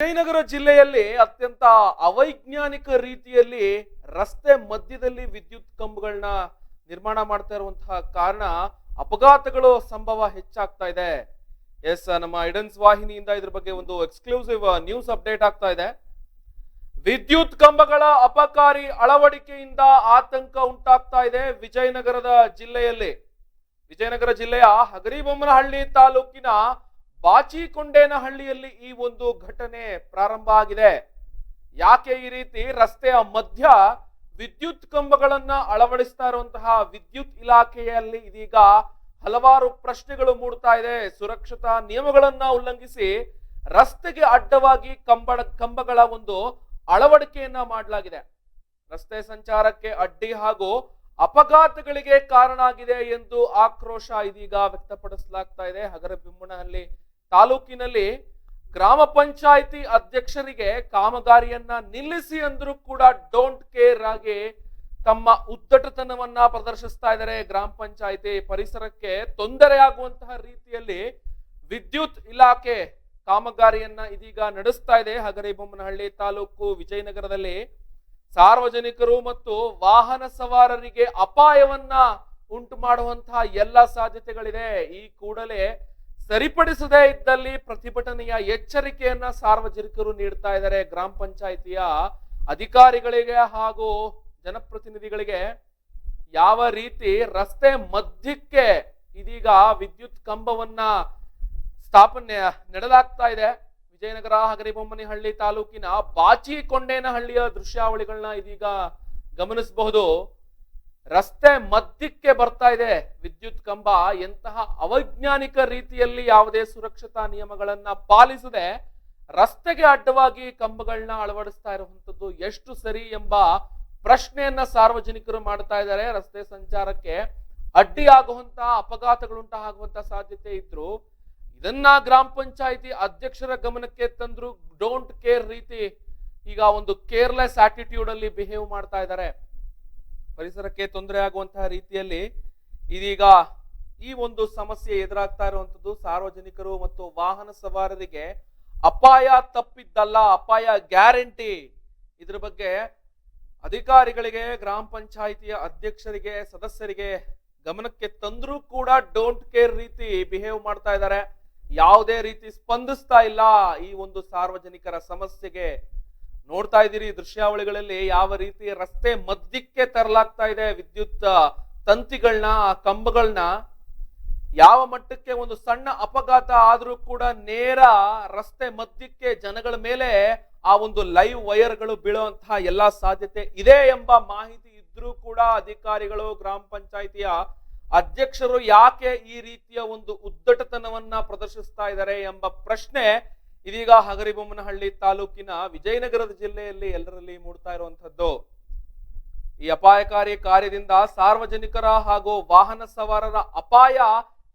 ವಿಜಯನಗರ ಜಿಲ್ಲೆಯಲ್ಲಿ ಅತ್ಯಂತ ಅವೈಜ್ಞಾನಿಕ ರೀತಿಯಲ್ಲಿ ರಸ್ತೆ ಮಧ್ಯದಲ್ಲಿ ವಿದ್ಯುತ್ ಕಂಬಗಳನ್ನ ನಿರ್ಮಾಣ ಮಾಡ್ತಾ ಇರುವಂತಹ ಕಾರಣ ಅಪಘಾತಗಳು ಸಂಭವ ಹೆಚ್ಚಾಗ್ತಾ ಇದೆ. ಎಸ್, ನಮ್ಮ ಐಡನ್ಸ್ ವಾಹಿನಿಯಿಂದ ಇದ್ರ ಬಗ್ಗೆ ಒಂದು ಎಕ್ಸ್ಕ್ಲೂಸಿವ್ ನ್ಯೂಸ್ ಅಪ್ಡೇಟ್ ಆಗ್ತಾ ಇದೆ. ವಿದ್ಯುತ್ ಕಂಬಗಳ ಅಪಕಾರಿ ಅಳವಡಿಕೆಯಿಂದ ಆತಂಕ ಉಂಟಾಗ್ತಾ ಇದೆ ವಿಜಯನಗರದ ಜಿಲ್ಲೆಯಲ್ಲಿ. ವಿಜಯನಗರ ಜಿಲ್ಲೆಯ ಹಗರಿಬೊಮ್ಮನಹಳ್ಳಿ ತಾಲೂಕಿನ ಬಾಚಿಕೊಂಡೇನಹಳ್ಳಿಯಲ್ಲಿ ಈ ಒಂದು ಘಟನೆ ಪ್ರಾರಂಭ ಆಗಿದೆ. ಯಾಕೆ ಈ ರೀತಿ ರಸ್ತೆಯ ಮಧ್ಯ ವಿದ್ಯುತ್ ಕಂಬಗಳನ್ನ ಅಳವಡಿಸ್ತಾ ಇರುವಂತಹ ವಿದ್ಯುತ್ ಇಲಾಖೆಯಲ್ಲಿ ಇದೀಗ ಹಲವಾರು ಪ್ರಶ್ನೆಗಳು ಮೂಡ್ತಾ ಇದೆ. ಸುರಕ್ಷತಾ ನಿಯಮಗಳನ್ನ ಉಲ್ಲಂಘಿಸಿ ರಸ್ತೆಗೆ ಅಡ್ಡವಾಗಿ ಕಂಬಳ, ಕಂಬಗಳ ಒಂದು ಅಳವಡಿಕೆಯನ್ನ ಮಾಡಲಾಗಿದೆ. ರಸ್ತೆ ಸಂಚಾರಕ್ಕೆ ಅಡ್ಡಿ ಹಾಗೂ ಅಪಘಾತಗಳಿಗೆ ಕಾರಣ ಆಗಿದೆ ಎಂದು ಆಕ್ರೋಶ ಇದೀಗ ವ್ಯಕ್ತಪಡಿಸಲಾಗ್ತಾ ಇದೆ. ಹಗರಬಿಮ್ಮನಹಳ್ಳಿ ತಾಲೂಕಿನಲ್ಲಿ ಗ್ರಾಮ ಪಂಚಾಯಿತಿ ಅಧ್ಯಕ್ಷರಿಗೆ ಕಾಮಗಾರಿಯನ್ನ ನಿಲ್ಲಿಸಿ ಅಂದ್ರೂ ಕೂಡ ಡೋಂಟ್ ಕೇರ್ ಆಗಿ ತಮ್ಮ ಉದ್ದಟತನವನ್ನ ಪ್ರದರ್ಶಿಸ್ತಾ ಇದ್ದಾರೆ. ಗ್ರಾಮ ಪಂಚಾಯಿತಿ ಪರಿಸರಕ್ಕೆ ತೊಂದರೆ ಆಗುವಂತಹ ರೀತಿಯಲ್ಲಿ ವಿದ್ಯುತ್ ಇಲಾಖೆ ಕಾಮಗಾರಿಯನ್ನ ಇದೀಗ ನಡೆಸ್ತಾ ಇದೆ. ಹಗರಿಬೊಮ್ಮನಹಳ್ಳಿ ತಾಲೂಕು ವಿಜಯನಗರದಲ್ಲಿ ಸಾರ್ವಜನಿಕರು ಮತ್ತು ವಾಹನ ಸವಾರರಿಗೆ ಅಪಾಯವನ್ನ ಉಂಟು ಮಾಡುವಂತಹ ಎಲ್ಲ ಸಾಧ್ಯತೆಗಳಿದೆ. ಈ ಕೂಡಲೇ ಸರಿಪಡಿಸದೇ ಇದ್ದಲ್ಲಿ ಪ್ರತಿಭಟನೆಯ ಎಚ್ಚರಿಕೆಯನ್ನ ಸಾರ್ವಜನಿಕರು ನೀಡ್ತಾ ಇದ್ದಾರೆ. ಗ್ರಾಮ ಪಂಚಾಯಿತಿಯ ಅಧಿಕಾರಿಗಳಿಗೆ ಹಾಗೂ ಜನಪ್ರತಿನಿಧಿಗಳಿಗೆ ಯಾವ ರೀತಿ ರಸ್ತೆ ಮಧ್ಯಕ್ಕೆ ಇದೀಗ ವಿದ್ಯುತ್ ಕಂಬವನ್ನ ಸ್ಥಾಪನೆ ನೆಡಲಾಗ್ತಾ ಇದೆ. ವಿಜಯನಗರ, ಹಗರಿಬೊಮ್ಮನಹಳ್ಳಿ ತಾಲೂಕಿನ ಬಾಚಿಕೊಂಡೇನಹಳ್ಳಿಯ ದೃಶ್ಯಾವಳಿಗಳನ್ನ ಇದೀಗ ಗಮನಿಸಬಹುದು. ರಸ್ತೆ ಮಧ್ಯಕ್ಕೆ ಬರ್ತಾ ಇದೆ. ವಿದ್ಯುತ್ ಕಂಬ ಎಂತಹ ಅವೈಜ್ಞಾನಿಕ ರೀತಿಯಲ್ಲಿ ಯಾವುದೇ ಸುರಕ್ಷತಾ ನಿಯಮಗಳನ್ನ ಪಾಲಿಸದೆ ರಸ್ತೆಗೆ ಅಡ್ಡವಾಗಿ ಕಂಬಗಳನ್ನ ಅಳವಡಿಸ್ತಾ ಇರುವಂತದ್ದು ಎಷ್ಟು ಸರಿ ಎಂಬ ಪ್ರಶ್ನೆಯನ್ನ ಸಾರ್ವಜನಿಕರು ಮಾಡ್ತಾ ಇದ್ದಾರೆ. ರಸ್ತೆ ಸಂಚಾರಕ್ಕೆ ಅಡ್ಡಿ ಆಗುವಂತಹ ಅಪಘಾತಗಳುಂಟಾಗುವಂತಹ ಸಾಧ್ಯತೆ ಇದ್ರು ಇದನ್ನ ಗ್ರಾಮ ಪಂಚಾಯಿತಿ ಅಧ್ಯಕ್ಷರ ಗಮನಕ್ಕೆ ತಂದ್ರು ಡೋಂಟ್ ಕೇರ್ ರೀತಿ ಈಗ ಒಂದು ಕೇರ್ಲೆಸ್ ಆಟಿಟ್ಯೂಡ್ ಅಲ್ಲಿ ಬಿಹೇವ್ ಮಾಡ್ತಾ ಇದ್ದಾರೆ. ಪರಿಸರಕ್ಕೆ ತೊಂದರೆ ಆಗುವಂತಹ ರೀತಿಯಲ್ಲಿ ಇದೀಗ ಈ ಒಂದು ಸಮಸ್ಯೆ ಎದುರಾಗ್ತಾ ಇರುವಂತದ್ದು ಸಾರ್ವಜನಿಕರು ಮತ್ತು ವಾಹನ ಸವಾರರಿಗೆ ಅಪಾಯ ತಪ್ಪಿದ್ದಲ್ಲ, ಅಪಾಯ ಗ್ಯಾರಂಟಿ. ಇದ್ರ ಬಗ್ಗೆ ಅಧಿಕಾರಿಗಳಿಗೆ, ಗ್ರಾಮ ಪಂಚಾಯಿತಿಯ ಅಧ್ಯಕ್ಷರಿಗೆ, ಸದಸ್ಯರಿಗೆ ಗಮನಕ್ಕೆ ತಂದ್ರೂ ಕೂಡ ಡೋಂಟ್ ಕೇರ್ ರೀತಿ ಬಿಹೇವ್ ಮಾಡ್ತಾ ಇದ್ದಾರೆ. ಯಾವುದೇ ರೀತಿ ಸ್ಪಂದಿಸ್ತಾ ಇಲ್ಲ ಈ ಒಂದು ಸಾರ್ವಜನಿಕರ ಸಮಸ್ಯೆಗೆ. ನೋಡ್ತಾ ಇದ್ದೀರಿ ದೃಶ್ಯಾವಳಿಗಳಲ್ಲಿ ಯಾವ ರೀತಿ ರಸ್ತೆ ಮಧ್ಯಕ್ಕೆ ತರಲಾಗ್ತಾ ಇದೆ, ವಿದ್ಯುತ್ ತಂತಿಗಳನ್ನ ಆ ಕಂಬಗಳನ್ನ ಯಾವ ಮಟ್ಟಕ್ಕೆ ಒಂದು ಸಣ್ಣ ಅಪಘಾತ ಆದರೂ ಕೂಡ ನೇರ ರಸ್ತೆ ಮಧ್ಯಕ್ಕೆ ಜನಗಳ ಮೇಲೆ ಆ ಒಂದು ಲೈವ್ ವೈರ್ಗಳು ಬೀಳುವಂತಹ ಎಲ್ಲಾ ಸಾಧ್ಯತೆ ಇದೆ ಎಂಬ ಮಾಹಿತಿ ಇದ್ರೂ ಕೂಡ ಅಧಿಕಾರಿಗಳು, ಗ್ರಾಮ ಪಂಚಾಯಿತಿಯ ಅಧ್ಯಕ್ಷರು ಯಾಕೆ ಈ ರೀತಿಯ ಒಂದು ಉದ್ದಟತನವನ್ನ ಪ್ರದರ್ಶಿಸ್ತಾ ಇದ್ದಾರೆ ಎಂಬ ಪ್ರಶ್ನೆ ಇದೀಗ ಹಗರಿಬೊಮ್ಮನಹಳ್ಳಿ ತಾಲೂಕಿನ ವಿಜಯನಗರದ ಜಿಲ್ಲೆಯಲ್ಲಿ ಎಲ್ಲರಲ್ಲಿ ಮೂಡ್ತಾ ಇರುವಂತದ್ದು ಈ ಅಪಾಯಕಾರಿ ಕಾರ್ಯದಿಂದ ಸಾರ್ವಜನಿಕರ ಹಾಗೂ ವಾಹನ ಸವಾರರ ಅಪಾಯ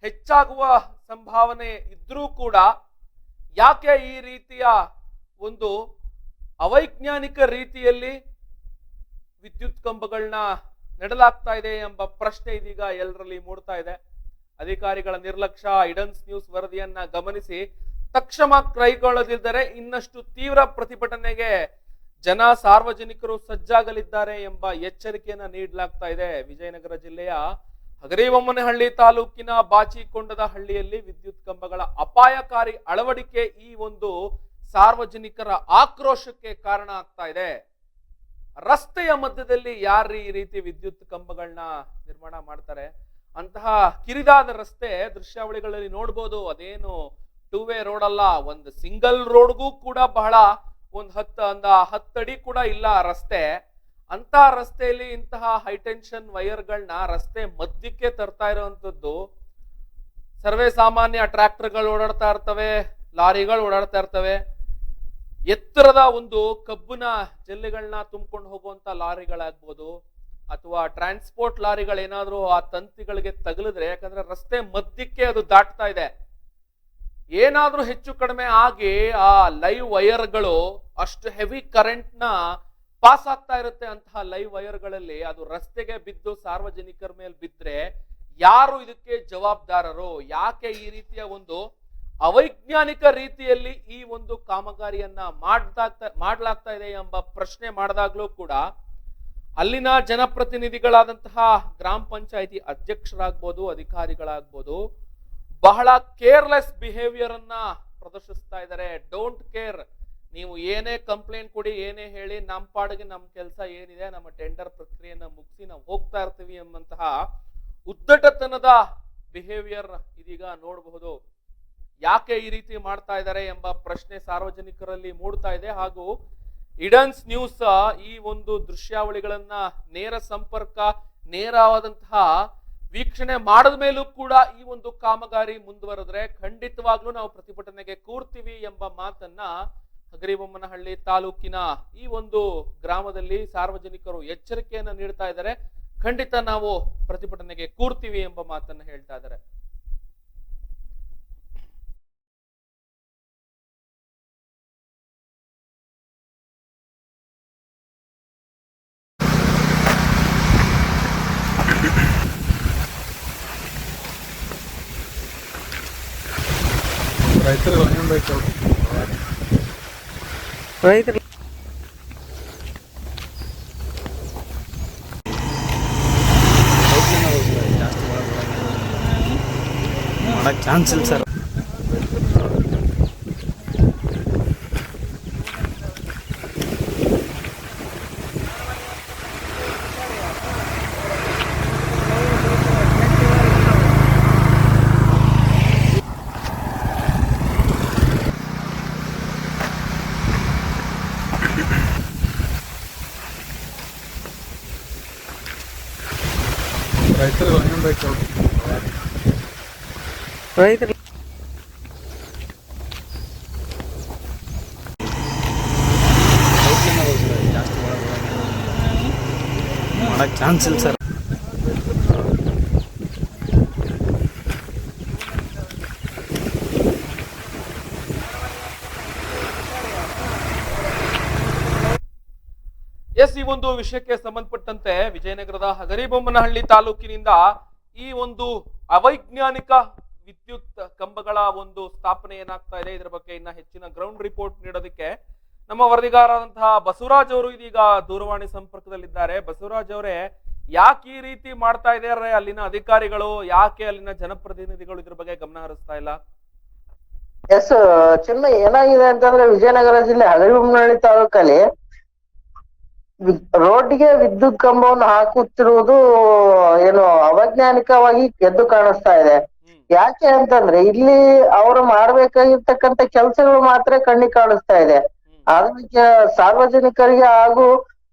ಹೆಚ್ಚಾಗುವ ಸಂಭಾವನೆ ಇದ್ರೂ ಕೂಡ ಯಾಕೆ ಈ ರೀತಿಯ ಒಂದು ಅವೈಜ್ಞಾನಿಕ ರೀತಿಯಲ್ಲಿ ವಿದ್ಯುತ್ ಕಂಬಗಳನ್ನ ನೆಡಲಾಗ್ತಾ ಇದೆ ಎಂಬ ಪ್ರಶ್ನೆ ಇದೀಗ ಎಲ್ಲರಲ್ಲಿ ಮೂಡ್ತಾ ಇದೆ. ಅಧಿಕಾರಿಗಳ ನಿರ್ಲಕ್ಷ್ಯ ಇಡನ್ಸ್ ನ್ಯೂಸ್ ವರದಿಯನ್ನ ಗಮನಿಸಿ ತಕ್ಷಣ ಕೈಗೊಳ್ಳದಿದ್ದರೆ ಇನ್ನಷ್ಟು ತೀವ್ರ ಪ್ರತಿಭಟನೆಗೆ ಜನ ಸಾರ್ವಜನಿಕರು ಸಜ್ಜಾಗಲಿದ್ದಾರೆ ಎಂಬ ಎಚ್ಚರಿಕೆಯನ್ನು ನೀಡಲಾಗ್ತಾ ಇದೆ. ವಿಜಯನಗರ ಜಿಲ್ಲೆಯ ಹಗರಿಬೊಮ್ಮನಹಳ್ಳಿ ತಾಲೂಕಿನ ಬಾಚಿಕೊಂಡದ ಹಳ್ಳಿಯಲ್ಲಿ ವಿದ್ಯುತ್ ಕಂಬಗಳ ಅಪಾಯಕಾರಿ ಅಳವಡಿಕೆ ಈ ಒಂದು ಸಾರ್ವಜನಿಕರ ಆಕ್ರೋಶಕ್ಕೆ ಕಾರಣ ಆಗ್ತಾ ಇದೆ. ರಸ್ತೆಯ ಮಧ್ಯದಲ್ಲಿ ಯಾರು ಈ ರೀತಿ ವಿದ್ಯುತ್ ಕಂಬಗಳನ್ನ ನಿರ್ಮಾಣ ಮಾಡ್ತಾರೆ? ಅಂತಹ ಕಿರಿದಾದ ರಸ್ತೆ ದೃಶ್ಯಾವಳಿಗಳಲ್ಲಿ ನೋಡ್ಬೋದು, ಅದೇನು ಟೂ ವೇ ರೋಡ್ ಅಲ್ಲ, ಒಂದು ಸಿಂಗಲ್ ರೋಡ್ಗೂ ಕೂಡ ಬಹಳ ಒಂದು ಹತ್ತು ಅಂದ ಹತ್ತಡಿ ಕೂಡ ಇಲ್ಲ ರಸ್ತೆ. ಅಂತ ರಸ್ತೆಯಲ್ಲಿ ಇಂತಹ ಹೈಟೆನ್ಷನ್ ವೈರ್ಗಳನ್ನ ರಸ್ತೆ ಮಧ್ಯಕ್ಕೆ ತರ್ತಾ ಇರುವಂತದ್ದು ಸರ್ವೇ ಸಾಮಾನ್ಯ ಟ್ರ್ಯಾಕ್ಟರ್ಗಳು ಓಡಾಡ್ತಾ ಇರ್ತವೆ, ಲಾರಿಗಳು ಓಡಾಡ್ತಾ ಇರ್ತವೆ. ಎತ್ತರದ ಒಂದು ಕಬ್ಬಿನ ಜಲ್ಲೆಗಳನ್ನ ತುಂಬಿಕೊಂಡು ಹೋಗುವಂತ ಲಾರಿಗಳಾಗ್ಬೋದು, ಅಥವಾ ಟ್ರಾನ್ಸ್ಪೋರ್ಟ್ ಲಾರಿಗಳೇನಾದ್ರೂ ಆ ತಂತಿಗಳಿಗೆ ತಗಲಿದ್ರೆ, ಯಾಕಂದ್ರೆ ರಸ್ತೆ ಮಧ್ಯಕ್ಕೆ ಅದು ದಾಟ್ತಾ ಇದೆ. ಏನಾದ್ರೂ ಹೆಚ್ಚು ಕಡಿಮೆ ಆಗಿ ಆ ಲೈವ್ ವೈರ್ಗಳು ಅಷ್ಟು ಹೆವಿ ಕರೆಂಟ್ನ ಪಾಸ್ ಆಗ್ತಾ ಇರುತ್ತೆ ಅಂತಹ ಲೈವ್ ವೈರ್ಗಳಲ್ಲಿ ಅದು ರಸ್ತೆಗೆ ಬಿದ್ದು ಸಾರ್ವಜನಿಕರ ಮೇಲೆ ಬಿದ್ದರೆ ಯಾರು ಇದಕ್ಕೆ ಜವಾಬ್ದಾರರು? ಯಾಕೆ ಈ ರೀತಿಯ ಒಂದು ಅವೈಜ್ಞಾನಿಕ ರೀತಿಯಲ್ಲಿ ಈ ಒಂದು ಕಾಮಗಾರಿಯನ್ನ ಮಾಡ್ತಾ ಮಾಡ್ಲಾಗ್ತಾ ಇದೆ ಎಂಬ ಪ್ರಶ್ನೆ ಮಾಡಿದಾಗ್ಲೂ ಕೂಡ ಅಲ್ಲಿನ ಜನಪ್ರತಿನಿಧಿಗಳಾದಂತಹ ಗ್ರಾಮ ಪಂಚಾಯಿತಿ ಅಧ್ಯಕ್ಷರಾಗ್ಬೋದು, ಅಧಿಕಾರಿಗಳಾಗ್ಬೋದು ಬಹಳ ಕೇರ್ಲೆಸ್ ಬಿಹೇವಿಯರ್ ಅನ್ನ ಪ್ರದರ್ಶಿಸ್ತಾ ಇದ್ದಾರೆ. ಡೋಂಟ್ ಕೇರ್ ನೀವು ಏನೇ ಕಂಪ್ಲೇಂಟ್ ಕೊಡಿ, ಏನೇ ಹೇಳಿ ನಮ್ಮ ಪಾಡಿಗೆ ನಮ್ಮ ಕೆಲಸ ಏನಿದೆ, ನಮ್ಮ ಟೆಂಡರ್ ಪ್ರಕ್ರಿಯೆಯನ್ನು ಮುಗಿಸಿ ನಾವು ಹೋಗ್ತಾ ಇರ್ತೀವಿ ಎಂಬಂತಹ ಉದ್ದಟತನದ ಬಿಹೇವಿಯರ್ ಇದೀಗ ನೋಡಬಹುದು. ಯಾಕೆ ಈ ರೀತಿ ಮಾಡ್ತಾ ಇದ್ದಾರೆ ಎಂಬ ಪ್ರಶ್ನೆ ಸಾರ್ವಜನಿಕರಲ್ಲಿ ಮೂಡ್ತಾ ಇದೆ. ಹಾಗೂ ಇಡನ್ಸ್ ನ್ಯೂಸ್ ಈ ಒಂದು ದೃಶ್ಯಾವಳಿಗಳನ್ನ ನೇರ ಸಂಪರ್ಕ, ನೇರವಾದಂತಹ ವೀಕ್ಷಣೆ ಮಾಡಿದ ಮೇಲೂ ಕೂಡ ಈ ಒಂದು ಕಾಮಗಾರಿ ಮುಂದುವರೆದ್ರೆ ಖಂಡಿತವಾಗ್ಲೂ ನಾವು ಪ್ರತಿಭಟನೆಗೆ ಕೂರ್ತೀವಿ ಎಂಬ ಮಾತನ್ನ ಹಗರಿಬೊಮ್ಮನಹಳ್ಳಿ ತಾಲೂಕಿನ ಈ ಒಂದು ಗ್ರಾಮದಲ್ಲಿ ಸಾರ್ವಜನಿಕರು ಎಚ್ಚರಿಕೆಯನ್ನ ನೀಡ್ತಾ ಇದ್ದಾರೆ. ಖಂಡಿತ ನಾವು ಪ್ರತಿಭಟನೆಗೆ ಕೂರ್ತೀವಿ ಎಂಬ ಮಾತನ್ನ ಹೇಳ್ತಾ ಇದ್ದಾರೆ ರೈತರು ಏನ್ಬೇಕು ರೈತರು ಮಾಡಕ್ ಚಾನ್ಸ್ ಇಲ್ಲ ಸರ್ ರೈತರು ಏನ್ಬೇಕು ರೈತರು ಚಾನ್ಸ್ ಇಲ್ಲ ಸರ್ ಎಸ್ ಈ ಒಂದು ವಿಷಯಕ್ಕೆ ಸಂಬಂಧಪಟ್ಟಂತೆ ವಿಜಯನಗರದ ಹಗರಿಬೊಮ್ಮನಹಳ್ಳಿ ತಾಲೂಕಿನಿಂದ ಈ ಒಂದು ಅವೈಜ್ಞಾನಿಕ ವಿದ್ಯುತ್ ಕಂಬಗಳ ಒಂದು ಸ್ಥಾಪನೆ ಏನಾಗ್ತಾ ಇದೆ, ಇದರ ಬಗ್ಗೆ ಇನ್ನ ಹೆಚ್ಚಿನ ಗ್ರೌಂಡ್ ರಿಪೋರ್ಟ್ ನೀಡೋದಕ್ಕೆ ನಮ್ಮ ವರದಿಗಾರರಾದಂತಹ ಬಸವರಾಜ್ ಅವರು ಇದೀಗ ದೂರವಾಣಿ ಸಂಪರ್ಕದಲ್ಲಿದ್ದಾರೆ. ಬಸವರಾಜ್ ಅವರೇ, ಯಾಕೆ ಈ ರೀತಿ ಮಾಡ್ತಾ ಇದ್ದಾರೆ? ಅಲ್ಲಿನ ಅಧಿಕಾರಿಗಳು ಯಾಕೆ ಅಲ್ಲಿನ ಜನಪ್ರತಿನಿಧಿಗಳು ಇದ್ರ ಬಗ್ಗೆ ಗಮನ ಹರಿಸ್ತಾ ಇಲ್ಲ? ಎಸ್ ಚಿನ್ನ ಏನಾಗಿದೆ ಅಂತಂದ್ರೆ ವಿಜಯನಗರ ಜಿಲ್ಲೆ ಹಳೆಬೊಮ್ಮನಹಳ್ಳಿ ತಾಲೂಕಲ್ಲಿ ರೋಡ್ಗೆ ವಿದ್ಯುತ್ ಕಂಬವನ್ನು ಹಾಕುತ್ತಿರುವುದು ಏನು ಅವೈಜ್ಞಾನಿಕವಾಗಿ ಎದ್ದು ಕಾಣಿಸ್ತಾ ಇದೆ. ಯಾಕೆ ಅಂತಂದ್ರೆ ಇಲ್ಲಿ ಅವರು ಮಾಡ್ಬೇಕಾಗಿರ್ತಕ್ಕಂತ ಕೆಲಸಗಳು ಮಾತ್ರ ಕಣ್ಣಿಗೆ ಕಾಣಿಸ್ತಾ ಇದೆ. ಅದಕ್ಕೆ ಸಾರ್ವಜನಿಕರಿಗೆ ಹಾಗೂ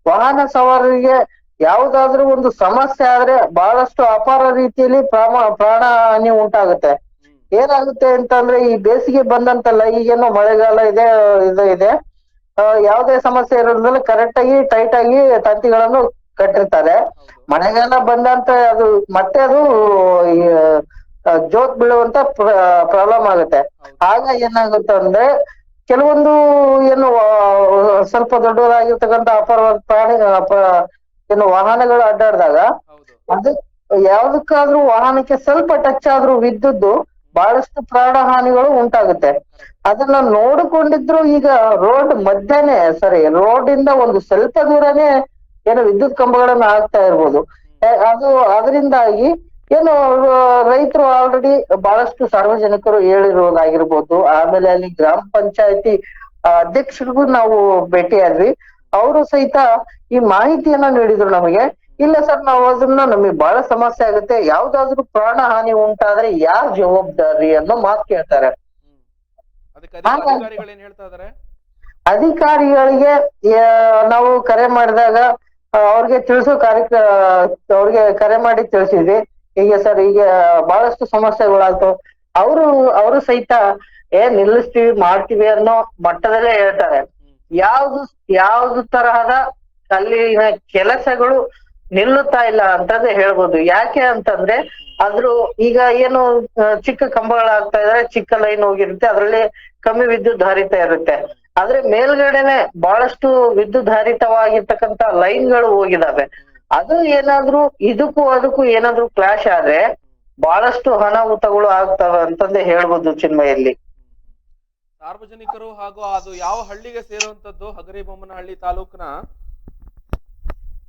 ವಾಹನ ಸವಾರರಿಗೆ ಯಾವುದಾದ್ರೂ ಒಂದು ಸಮಸ್ಯೆ ಆದ್ರೆ ಬಹಳಷ್ಟು ಅಪಾರ ರೀತಿಯಲ್ಲಿ ಪ್ರಾಣ ಪ್ರಾಣ ಹಾನಿ ಉಂಟಾಗುತ್ತೆ ಏನಾಗುತ್ತೆ ಅಂತಂದ್ರೆ ಈ ಬೇಸಿಗೆ ಬಂದಂತಲ್ಲ ಈಗೇನು ಮಳೆಗಾಲ ಇದೆ ಇದು ಇದೆ. ಯಾವುದೇ ಸಮಸ್ಯೆ ಇರೋದ್ರಿಂದ ಕರೆಕ್ಟ್ ಆಗಿ ಟೈಟ್ ಆಗಿ ತಂತಿಗಳನ್ನು ಕಟ್ಟಿರ್ತಾರೆ. ಮಳೆಗಾಲ ಬಂದಂತ ಅದು ಮತ್ತೆ ಅದು ಜೋತ್ ಬೀಳುವಂತ ಪ್ರಾಬ್ಲಮ್ ಆಗುತ್ತೆ. ಆಗ ಏನಾಗುತ್ತೆ ಅಂದ್ರೆ ಕೆಲವೊಂದು ಏನು ಸ್ವಲ್ಪ ದೊಡ್ಡದಾಗಿರ್ತಕ್ಕಂತ ಅಪರ ಪ್ರಾಣಿ ಏನು ವಾಹನಗಳು ಅಡ್ಡಾಡಿದಾಗ ಅದು ಯಾವ್ದಕ್ಕಾದ್ರೂ ವಾಹನಕ್ಕೆ ಸ್ವಲ್ಪ ಟಚ್ ಆದ್ರೂ ವಿದ್ಯುದ್ದು ಬಹಳಷ್ಟು ಪ್ರಾಣ ಹಾನಿಗಳು ಉಂಟಾಗುತ್ತೆ ಅದನ್ನ ನೋಡಿಕೊಂಡಿದ್ರು ಈಗ ರೋಡ್ ಮಧ್ಯನೇ ಸರಿ ರೋಡ್ ಇಂದ ಒಂದು ಸ್ವಲ್ಪ ದೂರನೇ ಏನು ವಿದ್ಯುತ್ ಕಂಬಗಳನ್ನ ಹಾಕ್ತಾ ಇರ್ಬೋದು. ಅದು ಅದರಿಂದಾಗಿ ಏನು ರೈತರು ಆಲ್ರೆಡಿ ಬಹಳಷ್ಟು ಸಾರ್ವಜನಿಕರು ಹೇಳಿರೋದಾಗಿರ್ಬೋದು ಆಮೇಲೆ ಅಲ್ಲಿ ಗ್ರಾಮ ಪಂಚಾಯತಿ ಅಧ್ಯಕ್ಷರಿಗೂ ನಾವು ಭೇಟಿಯಾದ್ವಿ. ಅವರು ಸಹಿತ ಈ ಮಾಹಿತಿಯನ್ನ ನೀಡಿದ್ರು ನಮಗೆ. ಇಲ್ಲ ಸರ್ ನಾವು ಅದನ್ನ ನಮಗೆ ಬಹಳ ಸಮಸ್ಯೆ ಆಗುತ್ತೆ. ಯಾವ್ದಾದ್ರು ಪ್ರಾಣ ಹಾನಿ ಉಂಟಾದ್ರೆ ಯಾರ್ ಜವಾಬ್ದಾರಿ ಅನ್ನೋ ಮಾತು ಕೇಳ್ತಾರೆ. ಅಧಿಕಾರಿಗಳಿಗೆ ನಾವು ಕರೆ ಮಾಡಿದಾಗ ಅವ್ರಿಗೆ ತಿಳಿಸೋ ಕಾರ್ಯ ಅವ್ರಿಗೆ ಕರೆ ಮಾಡಿ ತಿಳಿಸಿದ್ವಿ. ಹೀಗೆ ಸರ್, ಹೀಗೆ ಬಹಳಷ್ಟು ಸಮಸ್ಯೆಗಳಾಗ್ತವೆ ಅವರು ಅವರು ಸಹಿತ, ಏ, ನಿಲ್ಲಿಸ್ತೀವಿ, ಮಾಡ್ತೀವಿ ಅನ್ನೋ ಮಟ್ಟದಲ್ಲೇ ಹೇಳ್ತಾರೆ. ಯಾವ್ದು ಯಾವ್ದು ತರಹದ ಅಲ್ಲಿನ ಕೆಲಸಗಳು ನಿಲ್ಲುತ್ತಾ ಇಲ್ಲ ಅಂತಂದ್ರೆ ಹೇಳ್ಬೋದು. ಯಾಕೆ ಅಂತಂದ್ರೆ ಅದ್ರ ಈಗ ಏನು ಚಿಕ್ಕ ಕಂಬಗಳಾಗ್ತಾ ಇದ್ರೆ ಚಿಕ್ಕ ಲೈನ್ ಹೋಗಿರುತ್ತೆ, ಅದರಲ್ಲಿ ಕಮ್ಮಿ ವಿದ್ಯುತ್ ಧಾರಿತ ಇರುತ್ತೆ. ಆದ್ರೆ ಮೇಲ್ಗಡೆನೆ ಬಹಳಷ್ಟು ವಿದ್ಯುತ್ ಧಾರಿತವಾಗಿರ್ತಕ್ಕಂತ ಲೈನ್ಗಳು ಹೋಗಿದಾವೆ. ಅದು ಏನಾದ್ರೂ ಇದಕ್ಕೂ ಅದಕ್ಕೂ ಏನಾದ್ರೂ ಕ್ಲಾಶ್ ಆದ್ರೆ ಬಹಳಷ್ಟು ಅನಾಹುತಗಳು ಆಗ್ತವೆ ಅಂತಂದೇ ಹೇಳ್ಬೋದು ಚಿನ್ಮಯಲ್ಲಿ. ಸಾರ್ವಜನಿಕರು ಹಾಗೂ ಅದು ಯಾವ ಹಳ್ಳಿಗೆ ಸೇರುವಂತದ್ದು? ಹಗರಿಬೊಮ್ಮನಹಳ್ಳಿ ತಾಲೂಕಿನ?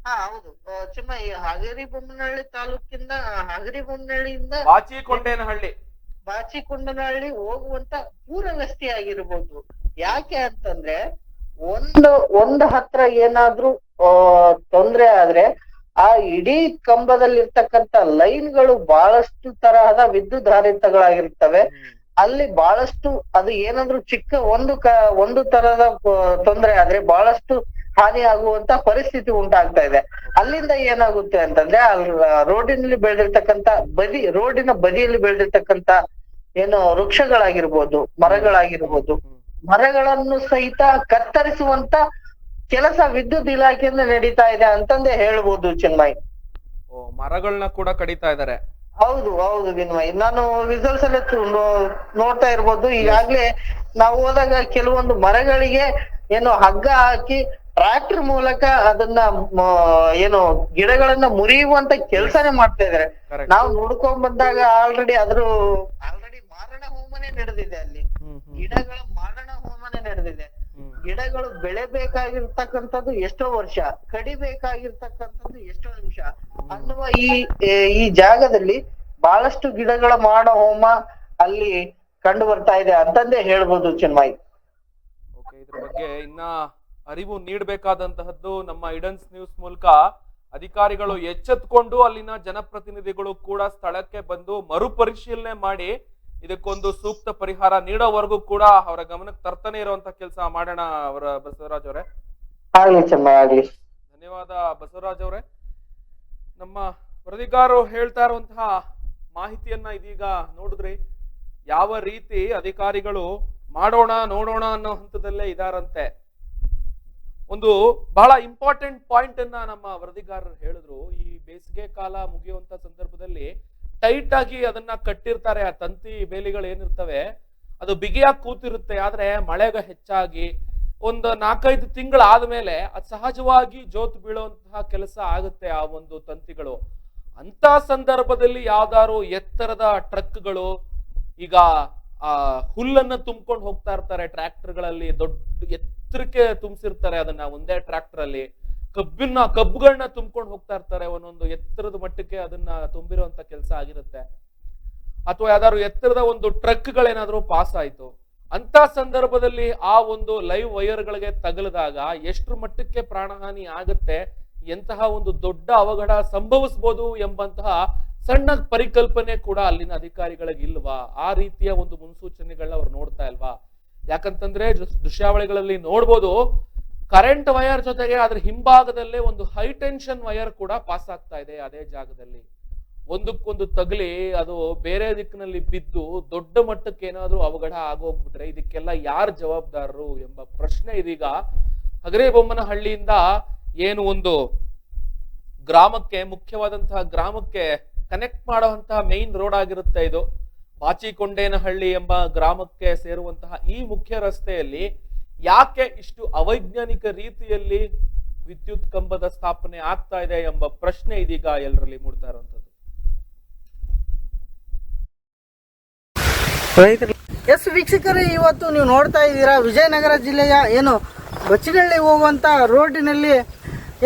ಹಾ ಹೌದು. ಈ ಹಗರಿಬೊಮ್ಮನಹಳ್ಳಿ ತಾಲೂಕಿಂದ ಹಗರಿಬೊಮ್ಮನಹಳ್ಳಿಯಿಂದ ಬಾಚಿಕೊಂಡೇನಹಳ್ಳಿ? ಬಾಚಿಕೊಂಡನಹಳ್ಳಿ ಹೋಗುವಂತ ಪೂರ ರಸ್ತೆ ಆಗಿರ್ಬೋದು ಯಾಕೆ ಅಂತಂದ್ರೆ ಒಂದು ಒಂದು ಹತ್ರ ಏನಾದ್ರೂ ತೊಂದ್ರೆ ಆದ್ರೆ ಆ ಇಡೀ ಕಂಬದಲ್ಲಿರ್ತಕ್ಕಂತ ಲೈನ್ಗಳು ಬಹಳಷ್ಟು ತರಹದ ವಿದ್ಯುತ್ ಹಾರಿತಗಳಾಗಿರ್ತವೆ ಅಲ್ಲಿ ಬಹಳಷ್ಟು ಅದು ಏನಾದ್ರೂ ಚಿಕ್ಕ ಒಂದು ಕ, ಒಂದು ತರಹದ ತೊಂದರೆ ಆದ್ರೆ ಬಹಳಷ್ಟು ಹಾನಿ ಆಗುವಂತ ಪರಿಸ್ಥಿತಿ ಉಂಟಾಗ್ತಾ ಇದೆ. ಅಲ್ಲಿಂದ ಏನಾಗುತ್ತೆ ಅಂತಂದ್ರೆ ಅಲ್ಲಿ ರೋಡಿನಲ್ಲಿ ಬೆಳೆದಿರ್ತಕ್ಕಂತ ಬದಿ, ರೋಡಿನ ಬದಿಯಲ್ಲಿ ಬೆಳೆದಿರ್ತಕ್ಕಂತ ಏನು ವೃಕ್ಷಗಳಾಗಿರ್ಬೋದು, ಮರಗಳಾಗಿರ್ಬೋದು, ಮರಗಳನ್ನು ಸಹಿತ ಕತ್ತರಿಸುವಂತ ಕೆಲಸ ವಿದ್ಯುತ್ ಇಲಾಖೆಯಿಂದ ನಡೀತಾ ಇದೆ ಅಂತಂದೇ ಹೇಳ್ಬೋದು ಚಿನ್ಮಯ್. ಓ ಮರಗಳನ್ನ ಕೂಡ ಕಡಿತಾ ಇದ್ದಾರೆ ಹೌದು ಹೌದು ವಿನ್ಮಯ್ ನಾನು ರಿಸಲ್ಟ್ಸ್ ಅಲ್ಲಿ ನೋಡ್ತಾ ಇರ್ಬೋದು. ಈಗಾಗ್ಲೇ ನಾವು ಹೋದಾಗ ಕೆಲವೊಂದು ಮರಗಳಿಗೆ ಏನು ಹಗ್ಗ ಹಾಕಿ ಟ್ರಾಕ್ಟರ್ ಮೂಲಕ ಅದನ್ನ ಏನು ಗಿಡಗಳನ್ನ ಮುರಿಯುವಂತ ಕೆಲಸನೇ ಮಾಡ್ತಾ ಇದಾರೆ. ನಾವು ನೋಡ್ಕೊಂಡ್ ಬಂದಾಗ ಆಲ್ರೆಡಿ ಅದ್ರ ಆಲ್ರೆಡಿ ಮಾರಣ ಹೋಮನೆ ನಡೆದಿದೆ ಅಲ್ಲಿ. ಗಿಡಗಳ ಮಾರಣ ಹೋಮನೆ ನಡೆದಿದೆ. ಗಿಡಗಳು ಬೆಳೆಬೇಕಾಗಿರ್ತಕ್ಕಂಥದ್ದು ಎಷ್ಟೋ ವರ್ಷ, ಕಡಿಬೇಕಾಗಿರ್ತಕ್ಕಂಥದ್ದು ಎಷ್ಟೋ ನಿಮಿಷ. ಅನ್ನುವ ಈ ಈ ಜಾಗದಲ್ಲಿ ಬಹಳಷ್ಟು ಗಿಡಗಳ ಮಾಡ ಹೋಮ ಅಲ್ಲಿ ಕಂಡು ಬರ್ತಾ ಇದೆ ಅಂತಂದೇ ಹೇಳ್ಬೋದು ಚಿನ್ಮಯ್. ಇದ್ರ ಬಗ್ಗೆ ಇನ್ನ ಅರಿವು ನೀಡಬೇಕಾದಂತಹದ್ದು ನಮ್ಮ ಇಡನ್ಸ್ ನ್ಯೂಸ್ ಮೂಲಕ ಅಧಿಕಾರಿಗಳು ಎಚ್ಚೆತ್ಕೊಂಡು ಅಲ್ಲಿನ ಜನಪ್ರತಿನಿಧಿಗಳು ಕೂಡ ಸ್ಥಳಕ್ಕೆ ಬಂದು ಮರುಪರಿಶೀಲನೆ ಮಾಡಿ ಇದಕ್ಕೊಂದು ಸೂಕ್ತ ಪರಿಹಾರ ನೀಡೋವರೆಗೂ ಕೂಡ ಅವರ ಗಮನಕ್ಕೆ ತರ್ತಾನೆ ಇರುವಂತ ಕೆಲಸ ಮಾಡೋಣ ಅವರ ಬಸವರಾಜ್ ಅವರೇ. ಆಗ್ಲಿ ಚಿನ್ಮಯ್ ಆಗ್ಲಿ. ಧನ್ಯವಾದ ಬಸವರಾಜ್ ಅವರೇ. ನಮ್ಮ ವರದಿಗಾರರು ಹೇಳ್ತಾ ಇರುವಂತಹ ಮಾಹಿತಿಯನ್ನ ಇದೀಗ ನೋಡಿದ್ರಿ. ಯಾವ ರೀತಿ ಅಧಿಕಾರಿಗಳು ಮಾಡೋಣ ನೋಡೋಣ ಅನ್ನೋ ಹಂತದಲ್ಲೇ ಇದಾರಂತೆ. ಒಂದು ಬಹಳ ಇಂಪಾರ್ಟೆಂಟ್ ಪಾಯಿಂಟ್ ಅನ್ನ ನಮ್ಮ ವರದಿಗಾರರು ಹೇಳಿದ್ರು. ಈ ಬೇಸಿಗೆ ಕಾಲ ಮುಗಿಯುವಂತ ಸಂದರ್ಭದಲ್ಲಿ ಟೈಟ್ ಆಗಿ ಅದನ್ನ ಕಟ್ಟಿರ್ತಾರೆ, ಆ ತಂತಿ ಬೇಲಿಗಳು ಏನಿರ್ತವೆ, ಅದು ಬಿಗಿಯಾಗಿ ಕೂತಿರುತ್ತೆ, ಆದ್ರೆ ಮಳೆಗ ಹೆಚ್ಚಾಗಿ ಒಂದು ನಾಲ್ಕೈದು ತಿಂಗಳಾದ್ಮೇಲೆ ಅದು ಸಹಜವಾಗಿ ಜೋತ್ ಬೀಳುವಂತಹ ಕೆಲಸ ಆಗುತ್ತೆ ಆ ಒಂದು ತಂತಿಗಳು. ಅಂತ ಸಂದರ್ಭದಲ್ಲಿ ಯಾವ್ದಾದ್ರು ಎತ್ತರದ ಟ್ರಕ್ಗಳು ಈಗ, ಆ, ಹುಲ್ಲನ್ನು ತುಂಬ್ಕೊಂಡು ಹೋಗ್ತಾ ಇರ್ತಾರೆ, ಟ್ರ್ಯಾಕ್ಟರ್ಗಳಲ್ಲಿ ದೊಡ್ಡ ಎತ್ತರಕ್ಕೆ ತುಂಬಿಸಿರ್ತಾರೆ ಅದನ್ನ ಒಂದೇ ಟ್ರ್ಯಾಕ್ಟರ್ ಅಲ್ಲಿ ಕಬ್ಬಿನ ಕಬ್ಬುಗಳನ್ನ ತುಂಬಿಕೊಂಡು ಹೋಗ್ತಾ ಇರ್ತಾರೆ. ಒಂದೊಂದು ಎತ್ತರದ ಮಟ್ಟಕ್ಕೆ ಅದನ್ನ ತುಂಬಿರುವಂತ ಕೆಲಸ ಆಗಿರುತ್ತೆ. ಅಥವಾ ಯಾವ್ದಾದ್ರು ಎತ್ತರದ ಒಂದು ಟ್ರಕ್ಗಳೇನಾದ್ರೂ ಪಾಸ್ ಆಯ್ತು. ಅಂತ ಸಂದರ್ಭದಲ್ಲಿ ಆ ಒಂದು ಲೈವ್ ವೈರ್ಗಳಿಗೆ ತಗಲಿದಾಗ ಎಷ್ಟರ ಮಟ್ಟಕ್ಕೆ ಪ್ರಾಣಹಾನಿ ಆಗುತ್ತೆ, ಎಂತಹ ಒಂದು ದೊಡ್ಡ ಅವಘಡ ಸಂಭವಿಸಬಹುದು ಎಂಬಂತಹ ಸಣ್ಣ ಪರಿಕಲ್ಪನೆ ಕೂಡ ಅಲ್ಲಿನ ಅಧಿಕಾರಿಗಳಿಗೆ ಇಲ್ವಾ? ಆ ರೀತಿಯ ಒಂದು ಮುನ್ಸೂಚನೆಗಳನ್ನ ಅವ್ರು ನೋಡ್ತಾ ಇಲ್ವಾ? ಯಾಕಂತಂದ್ರೆ ದೃಶ್- ದೃಶ್ಯಾವಳಿಗಳಲ್ಲಿ ನೋಡ್ಬೋದು ಕರೆಂಟ್ ವೈರ್ ಜೊತೆಗೆ ಅದ್ರ ಹಿಂಭಾಗದಲ್ಲೇ ಒಂದು ಹೈ ಟೆನ್ಷನ್ ವೈರ್ ಕೂಡ ಪಾಸ್ ಆಗ್ತಾ ಇದೆ ಅದೇ ಜಾಗದಲ್ಲಿ. ಒಂದಕ್ಕೊಂದು ತಗಲಿ, ಅದು ಬೇರೆ ದಿಕ್ಕಿನಲ್ಲಿ ಬಿದ್ದು ದೊಡ್ಡ ಮಟ್ಟಕ್ಕೆ ಏನಾದರೂ ಅವಘಡ ಆಗೋಗ್ಬಿಟ್ರೆ ಇದಕ್ಕೆಲ್ಲ ಯಾರು ಜವಾಬ್ದಾರರು ಎಂಬ ಪ್ರಶ್ನೆ ಇದೀಗ ಹಗರೇಬೊಮ್ಮನಹಳ್ಳಿಯಿಂದ ಏನು ಒಂದು ಗ್ರಾಮಕ್ಕೆ, ಮುಖ್ಯವಾದಂತಹ ಗ್ರಾಮಕ್ಕೆ ಕನೆಕ್ಟ್ ಮಾಡುವಂತಹ ಮೇನ್ ರೋಡ್ ಆಗಿರುತ್ತೆ ಇದು. ಬಾಚಿಕೊಂಡೇನಹಳ್ಳಿ ಎಂಬ ಗ್ರಾಮಕ್ಕೆ ಸೇರುವಂತಹ ಈ ಮುಖ್ಯ ರಸ್ತೆಯಲ್ಲಿ ಯಾಕೆ ಇಷ್ಟು ಅವೈಜ್ಞಾನಿಕ ರೀತಿಯಲ್ಲಿ ವಿದ್ಯುತ್ ಕಂಬದ ಸ್ಥಾಪನೆ ಆಗ್ತಾ ಇದೆ ಎಂಬ ಪ್ರಶ್ನೆ ಇದೀಗ ಎಲ್ಲರಲ್ಲಿ ಮೂಡ್ತಾ ಇರುವಂತದ್ದು ರೈತರು ಎಸ್ ವೀಕ್ಷಕರೇ ಇವತ್ತು ನೀವು ನೋಡ್ತಾ ಇದ್ದೀರಾ ವಿಜಯನಗರ ಜಿಲ್ಲೆಯ ಏನು ಬಚ್ಚಿನಹಳ್ಳಿ ಹೋಗುವಂತ ರೋಡಿನಲ್ಲಿ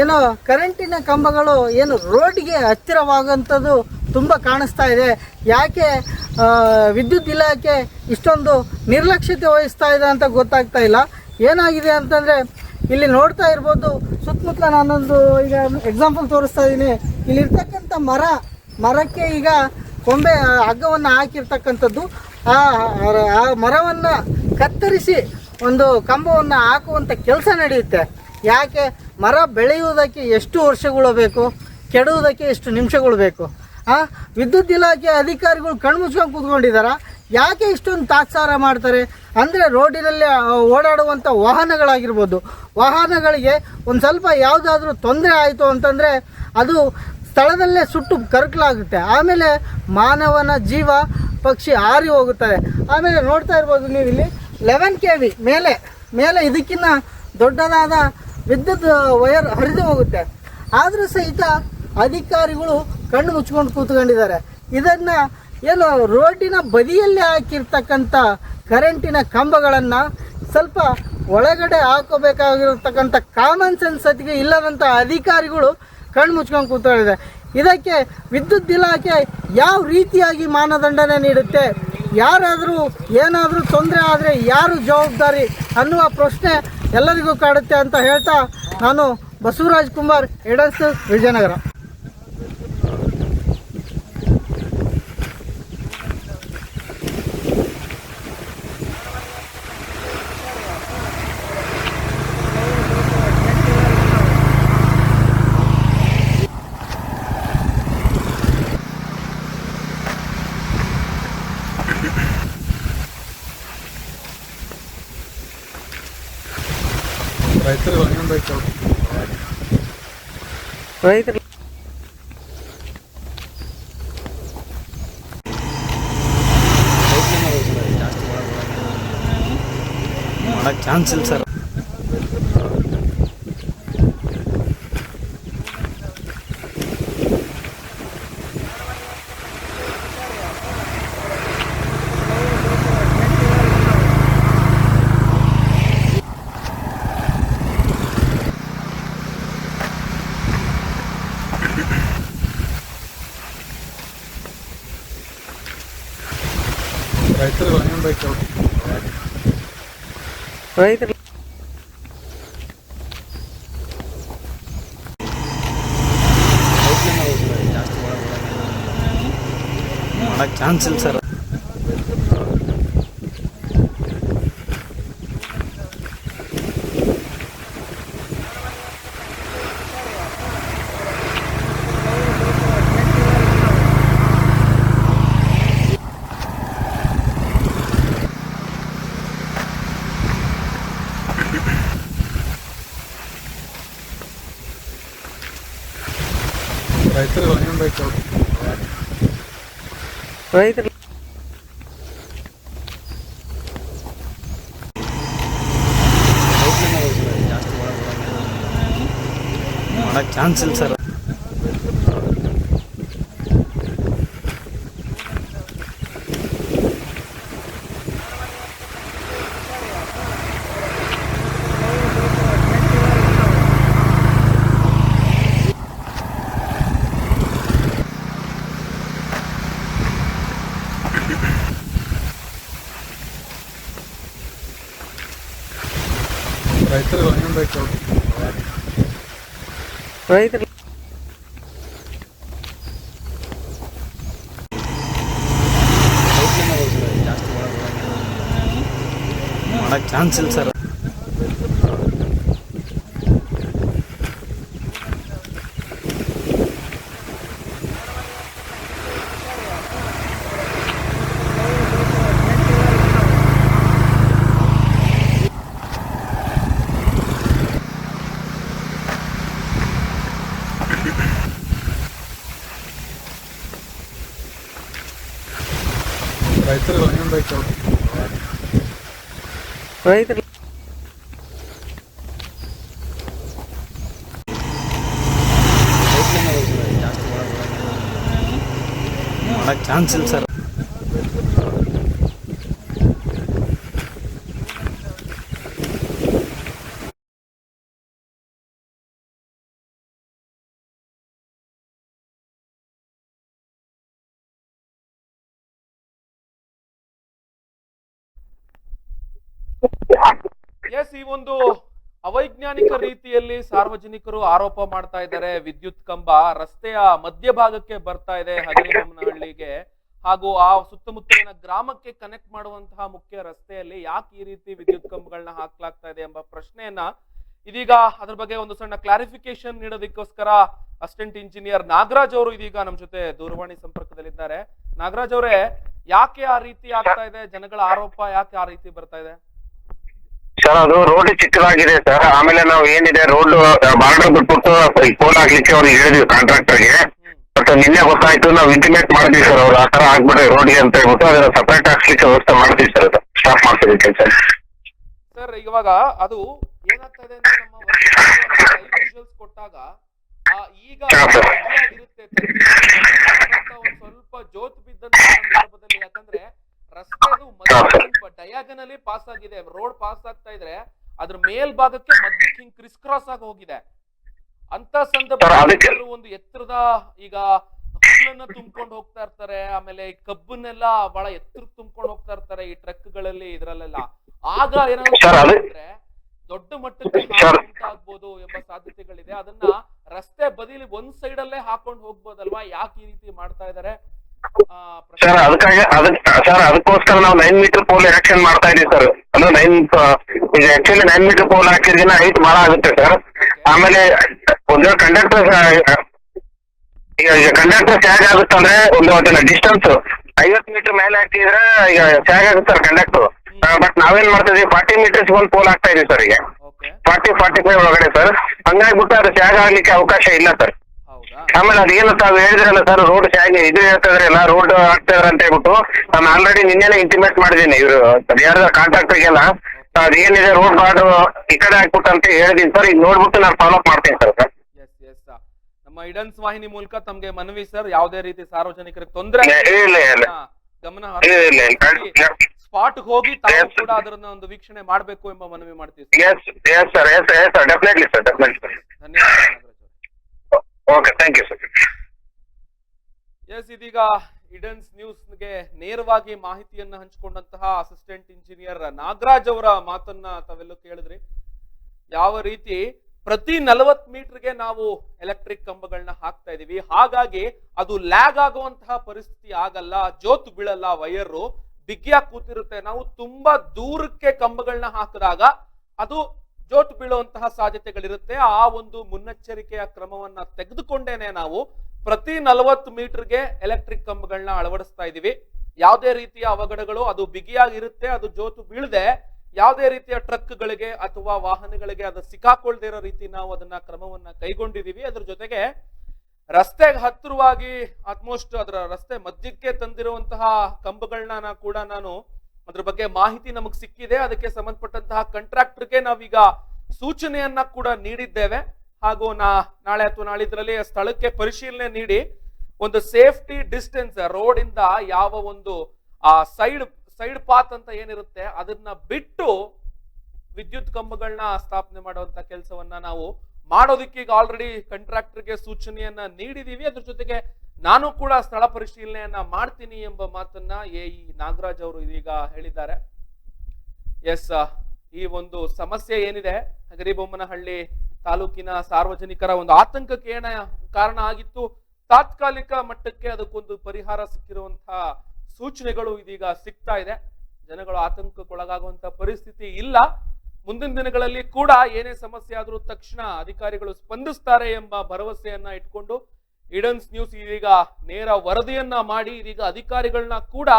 ಏನು ಕರೆಂಟಿನ ಕಂಬಗಳು ಏನು ರೋಡ್ಗೆ ಹತ್ತಿರವಾಗುವಂಥದ್ದು ತುಂಬ ಕಾಣಿಸ್ತಾ ಇದೆ. ಯಾಕೆ ವಿದ್ಯುತ್ ಇಲಾಖೆ ಇಷ್ಟೊಂದು ನಿರ್ಲಕ್ಷ್ಯತೆ ವಹಿಸ್ತಾ ಇದೆ ಅಂತ ಗೊತ್ತಾಗ್ತಾ ಇಲ್ಲ. ಏನಾಗಿದೆ ಅಂತಂದರೆ ಇಲ್ಲಿ ನೋಡ್ತಾ ಇರ್ಬೋದು, ಸುತ್ತಮುತ್ತಲ ನಾನೊಂದು ಈಗ ಎಕ್ಸಾಂಪಲ್ ತೋರಿಸ್ತಾ ಇದ್ದೀನಿ. ಇಲ್ಲಿರ್ತಕ್ಕಂಥ ಮರ, ಮರಕ್ಕೆ ಈಗ ಕೊಂಬೆ ಹಗ್ಗವನ್ನು ಹಾಕಿರ್ತಕ್ಕಂಥದ್ದು. ಆ ಆ ಮರವನ್ನು ಕತ್ತರಿಸಿ ಒಂದು ಕಂಬವನ್ನು ಹಾಕುವಂಥ ಕೆಲಸ ನಡೆಯುತ್ತೆ. ಯಾಕೆ? ಮರ ಬೆಳೆಯುವುದಕ್ಕೆ ಎಷ್ಟು ವರ್ಷಗಳು ಬೇಕು? ಕೆಡುವುದಕ್ಕೆ ಎಷ್ಟು ನಿಮಿಷಗಳು ಬೇಕು? ಆ, ವಿದ್ಯುತ್ ಇಲಾಖೆ ಅಧಿಕಾರಿಗಳು ಕಣ್ಮುಚ್ಕೊಂಡು ಕೂತ್ಕೊಂಡಿದ್ದಾರ ಯಾಕೆ ಇಷ್ಟೊಂದು ತಾತ್ಸಾರ ಮಾಡ್ತಾರೆ? ಅಂದರೆ ರೋಡಿನಲ್ಲಿ ಓಡಾಡುವಂಥ ವಾಹನಗಳಾಗಿರ್ಬೋದು. ವಾಹನಗಳಿಗೆ ಒಂದು ಸ್ವಲ್ಪ ಯಾವುದಾದ್ರೂ ತೊಂದರೆ ಆಯಿತು ಅಂತಂದರೆ ಅದು ಸ್ಥಳದಲ್ಲೇ ಸುಟ್ಟು ಕರ್ಕಲಾಗುತ್ತೆ. ಆಮೇಲೆ ಮಾನವನ ಜೀವ, ಪಕ್ಷಿ ಹಾರಿ ಹೋಗುತ್ತದೆ. ಆಮೇಲೆ ನೋಡ್ತಾ ಇರ್ಬೋದು ನೀವು ಇಲ್ಲಿ ಲೆವೆನ್ ಕೆ ವಿ ಮೇಲೆ. ಮೇಲೆ ಇದಕ್ಕಿಂತ ದೊಡ್ಡದಾದ ವಿದ್ಯುತ್ ವಯರ್ ಹರಿದು ಹೋಗುತ್ತೆ. ಆದರೂ ಸಹಿತ ಅಧಿಕಾರಿಗಳು ಕಣ್ಣು ಮುಚ್ಕೊಂಡು ಕೂತ್ಕೊಂಡಿದ್ದಾರೆ. ಇದನ್ನು ಏನು ರೋಡಿನ ಬದಿಯಲ್ಲಿ ಹಾಕಿರ್ತಕ್ಕಂಥ ಕರೆಂಟಿನ ಕಂಬಗಳನ್ನು ಸ್ವಲ್ಪ ಒಳಗಡೆ ಹಾಕೋಬೇಕಾಗಿರ್ತಕ್ಕಂಥ ಕಾಮನ್ ಸೆನ್ಸ್ ಸತಿಗೆ ಇಲ್ಲದಂಥ ಅಧಿಕಾರಿಗಳು ಕಣ್ಣು ಮುಚ್ಕೊಂಡು ಕೂತ್ಕೊಂಡಿದೆ ಇದಕ್ಕೆ ವಿದ್ಯುತ್ ಇಲಾಖೆ ಯಾವ ರೀತಿಯಾಗಿ ಮಾನದಂಡನೆ ನೀಡುತ್ತೆ? ಯಾರಾದರೂ ಏನಾದರೂ ತೊಂದರೆ ಆದರೆ ಯಾರು ಜವಾಬ್ದಾರಿ ಅನ್ನುವ ಪ್ರಶ್ನೆ ಎಲ್ಲರಿಗೂ ಕಾಡುತ್ತೆ ಅಂತ ಹೇಳ್ತಾ ನಾನು ಬಸವರಾಜ್ ಕುಮಾರ್, ಎಡಸ್ ವಿಜಯನಗರ ರೈತರು ರೈತರು ಮಾಡಕ್ ಚಾನ್ಸ್ ಇಲ್ಲ ಸರ್ ರೈತರು ಚಾನ್ಸ್ ಇಲ್ಲ ಸರ್ ರೈತರು ರೈತರು ಮಾಡಕ್ ಚಾನ್ಸ್ ಇಲ್ಲ ಸರ್ ರೈತರು ರೈತರು ಮಾಡಕ್ ಚಾನ್ಸ್ ಇಲ್ಲ ಸರ್ ರೈತರು ರೈತರು ಚಾನ್ಸ್ ಇಲ್ಲ ಸರ್. ಎಸ್, ಈ ಒಂದು ಅವೈಜ್ಞಾನಿಕ ರೀತಿಯಲ್ಲಿ ಸಾರ್ವಜನಿಕರು ಆರೋಪ ಮಾಡ್ತಾ ಇದ್ದಾರೆ. ವಿದ್ಯುತ್ ಕಂಬ ರಸ್ತೆಯ ಮಧ್ಯಭಾಗಕ್ಕೆ ಬರ್ತಾ ಇದೆ ಹಗರಿಬೊಮ್ಮನಹಳ್ಳಿಗೆ ಹಾಗೂ ಆ ಸುತ್ತಮುತ್ತಲಿನ ಗ್ರಾಮಕ್ಕೆ ಕನೆಕ್ಟ್ ಮಾಡುವಂತಹ ಮುಖ್ಯ ರಸ್ತೆಯಲ್ಲಿ ಯಾಕೆ ಈ ರೀತಿ ವಿದ್ಯುತ್ ಕಂಬಗಳನ್ನ ಹಾಕ್ಲಾಗ್ತಾ ಇದೆ ಎಂಬ ಪ್ರಶ್ನೆಯನ್ನ ಇದೀಗ ಅದ್ರ ಬಗ್ಗೆ ಒಂದು ಸಣ್ಣ ಕ್ಲಾರಿಫಿಕೇಶನ್ ನೀಡೋದಕ್ಕೋಸ್ಕರ ಅಸಿಸ್ಟೆಂಟ್ ಇಂಜಿನಿಯರ್ ನಾಗರಾಜ್ ಅವರು ಇದೀಗ ನಮ್ಮ ಜೊತೆ ದೂರವಾಣಿ ಸಂಪರ್ಕದಲ್ಲಿದ್ದಾರೆ. ನಾಗರಾಜ್ ಅವರೇ, ಯಾಕೆ ಆ ರೀತಿ ಆಗ್ತಾ ಇದೆ? ಜನಗಳ ಆರೋಪ ಯಾಕೆ ಆ ರೀತಿ ಬರ್ತಾ ಇದೆ? ಸರ್ ಅದು ರೋಡ್ ಚಿಕ್ಕದಾಗಿದೆ ಸರ್. ಆಮೇಲೆ ನಾವು ಏನಿದೆ ರೋಡ್ ಬಾರ್ಡರ್ ಬಿಟ್ಬಿಟ್ಟು ಪೋಲ್ ಆಗ್ಲಿಕ್ಕೆ ಅವ್ರಿಗೆ ಹೇಳಿದ್ವಿ ಕಾಂಟ್ರಾಕ್ಟರ್ಗೆ ಬಟ್ ನಿನ್ನೆ ಗೊತ್ತಾಯ್ತು ನಾವು ಇಂಟಿಮೇಟ್ ಮಾಡಿದ್ವಿ ಸರ್ ಅವ್ರು. ಆ ತರ ಆಗ್ಬಿಟ್ರೆ ರೋಡ್ಗೆ ಅಂತ ಹೇಳ್ಬಿಟ್ಟು ಅದನ್ನ ಸಪರೇಟ್ ಹಾಕ್ಲಿಕ್ಕೆ ವ್ಯವಸ್ಥೆ ಮಾಡ್ತೀವಿ ಸರ್ ಅದು. ಸ್ಟಾಪ್ ಮಾಡ್ತೀವಿ ಕೆಲಸ ಸರ್ ಇವಾಗ ಅದು ಏನಾಗ್ತದೆ ಅಂದ್ರೆ ನಮ್ಮ ವಿಜುವಲ್ಸ್ ಕೊಟ್ಟಾಗ ಆ ಈಗ. ಇರುತ್ತೆ ಸ್ವಲ್ಪ ಜೋತ್ ಬಿದ್ದಂತ ಸಂದರ್ಭದಲ್ಲಿ ಯಾಕಂದ್ರೆ ರಸ್ತೆದು ಅದು ಸರ್. ಡಯಾಗನಲಿ ಪಾಸ್ ಆಗಿದೆ ರೋಡ್ ಪಾಸ್ ಆಗ್ತಾ ಇದ್ರೆ ಅದ್ರ ಮೇಲ್ಭಾಗಕ್ಕೆ ಮಧ್ಯಕ್ಕೆ ಹಿಂಗ್ ಕ್ರಿಸ್ ಕ್ರಾಸ್ ಆಗಿ ಹೋಗಿದೆ. ಅಂತ ಸಂದರ್ಭದಲ್ಲಿ ಒಂದು ಎತ್ತರದ ಈಗ ಹುಲ್ಲನ್ನ ತುಂಬಿಕೊಂಡು ಹೋಗ್ತಾ ಇರ್ತಾರೆ ಆಮೇಲೆ ಈ ಕಬ್ಬನ್ನೆಲ್ಲ ಬಹಳ ಎತ್ತರ ತುಂಬಿಕೊಂಡು ಹೋಗ್ತಾ ಇರ್ತಾರೆ ಈ ಟ್ರಕ್ಗಳಲ್ಲಿ ಇದ್ರಲ್ಲೆಲ್ಲ. ಆಗ ಏನಾದ್ರು ದೊಡ್ಡ ಮಟ್ಟಕ್ಕೆ ಉಂಟಾಗ್ಬೋದು ಎಂಬ ಸಾಧ್ಯತೆಗಳಿದೆ. ಅದನ್ನ ರಸ್ತೆ ಬದಿಲಿ ಒಂದ್ ಸೈಡ್ ಅಲ್ಲೇ ಹಾಕೊಂಡು ಹೋಗ್ಬೋದಲ್ವಾ? ಯಾಕೆ ಈ ರೀತಿ ಮಾಡ್ತಾ ಇದಾರೆ? ಸರ್ ಅದಕ್ಕಾಗಿ ಅದಕ್ಕೆ ಸರ್ ಅದಕ್ಕೋಸ್ಕರ ನಾವು ನೈನ್ ಮೀಟರ್ ಪೋಲ್ ಆಕ್ಷನ್ ಮಾಡ್ತಾ ಇದೀವಿ ಸರ್. ಅಂದ್ರೆ ನೈನ್ ಈಗ ಆಕ್ಚುಲಿ ನೈನ್ ಮೀಟರ್ ಪೋಲ್ ಹಾಕಿದ್ರೆ ಹೈಟ್ ಬಹಳ ಆಗುತ್ತೆ ಸರ್. ಆಮೇಲೆ ಒಂದು ಕಂಡಕ್ಟರ್ ಈಗ ಈಗ ಕಂಡಕ್ಟರ್ ಸ್ಯಾಗ್ ಆಗುತ್ತೆ ಅಂದ್ರೆ ಒಂದು ಅದನ್ನ ಡಿಸ್ಟೆನ್ಸ್ ಐವತ್ತು ಮೀಟರ್ ಮೇಲೆ ಹಾಕಿದ್ರೆ ಈಗ ಸ್ಯಾಗ್ ಆಗುತ್ತೆ ಸರ್ ಕಂಡಕ್ಟರ್ ಬಟ್ ನಾವೇನ್ ಮಾಡ್ತಾ ಇದೀವಿ? ಫಾರ್ಟಿ ಮೀಟರ್ಸ್ ಒಂದು ಪೋಲ್ ಹಾಕ್ತಾ ಇದೀವಿ ಸರ್ ಈಗ. ಫಾರ್ಟಿ ಫಾರ್ಟಿ ಫೈವ್ ಒಳಗಡೆ ಸರ್. ಹಂಗಾಗ್ಬಿಟ್ಟು ಅದು ಸ್ಯಾಗ್ ಆಗ್ಲಿಕ್ಕೆ ಅವಕಾಶ ಇಲ್ಲ ಸರ್. ಆಮೇಲೆ ಅದೇನು ತಾವು ಹೇಳಿದ್ರಲ್ಲ ಸರ್ ರೋಡ್ ಹೇಗೆ ಇದು ಹೇಳ್ತಿದ್ರಲ್ಲ ರೋಡ್ ಆಗ್ತಿದ್ರ ಅಂತ ಹೇಳ್ಬಿಟ್ಟು ನಾನು ಆಲ್ರೆಡಿ ನಿನ್ನೆನೆ ಇಂಟಿಮೇಟ್ ಮಾಡಿದ್ದೀನಿ ಇವರು. ಯಾರ ಕಾಂಟ್ರಾಕ್ಟರ್ಗೆಲ್ಲ ಅದೇನಿದೆ ರೋಡ್ ಬಾರ್ಡ್ ಈ ಕಡೆ ಹಾಕ್ಬಿಟ್ಟು ಅಂತ ಹೇಳಿದೀನಿ ಸರ್ ಈಗ ನೋಡ್ಬಿಟ್ಟು ನಾನು ಫಾಲೋ ಅಪ್ ಮಾಡ್ತೀನಿ ಸರ್ ಸರ್ ಎಸ್ ಎಸ್ ನಮ್ಮ ಇಡನ್ಸ್ ವಾಹಿನಿ ಮೂಲಕ ತಮ್ಗೆ ಮನವಿ ಸರ್ ಯಾವುದೇ ರೀತಿ ಸಾರ್ವಜನಿಕರಿಗೆ ತೊಂದರೆ ಇಲ್ಲ ಇಲ್ಲ ಗಮನ ಸ್ಪಾಟ್ ಹೋಗಿ ತಾವು ಕೂಡ ಅದರನ್ನ ಒಂದು ವೀಕ್ಷಣೆ ಮಾಡಬೇಕು ಎಂಬ ಮನವಿ ಮಾಡ್ತೀವಿ ಸರ್ ಸರ್ ಡೆಫಿನೆಟ್ಲಿ ಡೆಫಿನೆಟ್ಲಿ ಧನ್ಯವಾದ. Okay thank you sir yes ಇದೀಗ ಇಡನ್ಸ್ ನ್ಯೂಸ್ಗೆ ನೇರವಾಗಿ ಮಾಹಿತಿಯನ್ನ ಹಂಚಿಕೊಂಡಂತಹ ಅಸಿಸ್ಟೆಂಟ್ ಇಂಜಿನಿಯರ್ ನಾಗರಾಜ್ ಅವರ ಮಾತನ್ನ ತಾವೆಲ್ಲೂ ಕೇಳಿದ್ರಿ. ಯಾವ ರೀತಿ ಪ್ರತಿ ನಲವತ್ ಮೀಟರ್ಗೆ ನಾವು ಎಲೆಕ್ಟ್ರಿಕ್ ಕಂಬಗಳನ್ನ ಹಾಕ್ತಾ ಇದೀವಿ. ಹಾಗಾಗಿ ಅದು ಲ್ಯಾಗ್ ಆಗುವಂತಹ ಪರಿಸ್ಥಿತಿ ಆಗಲ್ಲ, ಜೋತು ಬೀಳಲ್ಲ ವೈಯರು ಬಿಗಿಯಾಗಿ ಕೂತಿರುತ್ತೆ. ನಾವು ತುಂಬಾ ದೂರಕ್ಕೆ ಕಂಬಗಳನ್ನ ಹಾಕಿದಾಗ ಅದು ಜೋತು ಬೀಳುವಂತಹ ಸಾಧ್ಯತೆಗಳಿರುತ್ತೆ. ಆ ಒಂದು ಮುನ್ನೆಚ್ಚರಿಕೆಯ ಕ್ರಮವನ್ನ ತೆಗೆದುಕೊಂಡೇನೆ ನಾವು ಪ್ರತಿ ನಲವತ್ತು ಮೀಟರ್ಗೆ ಎಲೆಕ್ಟ್ರಿಕ್ ಕಂಬಗಳನ್ನ ಅಳವಡಿಸ್ತಾ ಇದೀವಿ ಯಾವುದೇ ರೀತಿಯ ಅವಘಡಗಳು, ಅದು ಬಿಗಿಯಾಗಿರುತ್ತೆ, ಅದು ಜೋತು ಬೀಳದೆ ಯಾವುದೇ ರೀತಿಯ ಟ್ರಕ್ಗಳಿಗೆ ಅಥವಾ ವಾಹನಗಳಿಗೆ ಅದು ಸಿಕ್ಕಾಕೊಳ್ದೇ ಇರೋ ರೀತಿ ನಾವು ಅದನ್ನ ಕ್ರಮವನ್ನ ಕೈಗೊಂಡಿದೀವಿ ಅದ್ರ ಜೊತೆಗೆ ರಸ್ತೆಗೆ ಹತ್ತಿರವಾಗಿ ಆಲ್ಮೋಸ್ಟ್ ಅದರ ರಸ್ತೆ ಮಧ್ಯಕ್ಕೆ ತಂದಿರುವಂತಹ ಕಂಬಗಳನ್ನ ಕೂಡ ನಾನು ಅದ್ರ ಬಗ್ಗೆ ಮಾಹಿತಿ ನಮಗೆ ಸಿಕ್ಕಿದೆ. ಅದಕ್ಕೆ ಸಂಬಂಧಪಟ್ಟಂತಹ ಕಾಂಟ್ರಾಕ್ಟರ್ಗೆ ನಾವೀಗ ಸೂಚನೆಯನ್ನ ಕೂಡ ನೀಡಿದ್ದೇವೆ. ಹಾಗೂ ನಾ ನಾಳೆ ಅಥವಾ ನಾಳಿದ್ರಲ್ಲಿ ಸ್ಥಳಕ್ಕೆ ಪರಿಶೀಲನೆ ನೀಡಿ ಒಂದು ಸೇಫ್ಟಿ ಡಿಸ್ಟೆನ್ಸ್ ರೋಡ್ ಇಂದ ಯಾವ ಒಂದು, ಆ ಸೈಡ್ ಸೈಡ್ ಪಾತ್ ಅಂತ ಏನಿರುತ್ತೆ ಅದನ್ನ ಬಿಟ್ಟು ವಿದ್ಯುತ್ ಕಂಬಗಳನ್ನ ಸ್ಥಾಪನೆ ಮಾಡುವಂತ ಕೆಲಸವನ್ನ ನಾವು ಮಾಡೋದಕ್ಕೆ ಈಗ ಆಲ್ರೆಡಿ ಕಾಂಟ್ರಾಕ್ಟರ್ಗೆ ಸೂಚನೆಯನ್ನ ನೀಡಿದೀವಿ. ಅದ್ರ ಜೊತೆಗೆ ನಾನು ಕೂಡ ಸ್ಥಳ ಪರಿಶೀಲನೆಯನ್ನ ಮಾಡ್ತೀನಿ ಎಂಬ ಮಾತನ್ನ ಎ ಇ ನಾಗರಾಜ್ ಅವರು ಇದೀಗ ಹೇಳಿದ್ದಾರೆ. ಎಸ್ ಈ ಒಂದು ಸಮಸ್ಯೆ ಏನಿದೆ, ಹಗರಿಬೊಮ್ಮನಹಳ್ಳಿ ತಾಲೂಕಿನ ಸಾರ್ವಜನಿಕರ ಒಂದು ಆತಂಕಕ್ಕೆ ಏನ ಕಾರಣ ಆಗಿತ್ತು, ತಾತ್ಕಾಲಿಕ ಮಟ್ಟಕ್ಕೆ ಅದಕ್ಕೊಂದು ಪರಿಹಾರ ಸಿಕ್ಕಿರುವಂತಹ ಸೂಚನೆಗಳು ಇದೀಗ ಸಿಗ್ತಾ ಇದೆ. ಜನಗಳು ಆತಂಕಕ್ಕೊಳಗಾಗುವಂತಹ ಪರಿಸ್ಥಿತಿ ಇಲ್ಲ. ಮುಂದಿನ ದಿನಗಳಲ್ಲಿ ಕೂಡ ಏನೇ ಸಮಸ್ಯೆ ಆದರೂ ತಕ್ಷಣ ಅಧಿಕಾರಿಗಳು ಸ್ಪಂದಿಸ್ತಾರೆ ಎಂಬ ಭರವಸೆಯನ್ನ ಇಟ್ಕೊಂಡು ಇಡನ್ಸ್ ನ್ಯೂಸ್ ಇದೀಗ ನೇರ ವರದಿಯನ್ನ ಮಾಡಿ, ಇದೀಗ ಅಧಿಕಾರಿಗಳನ್ನ ಕೂಡ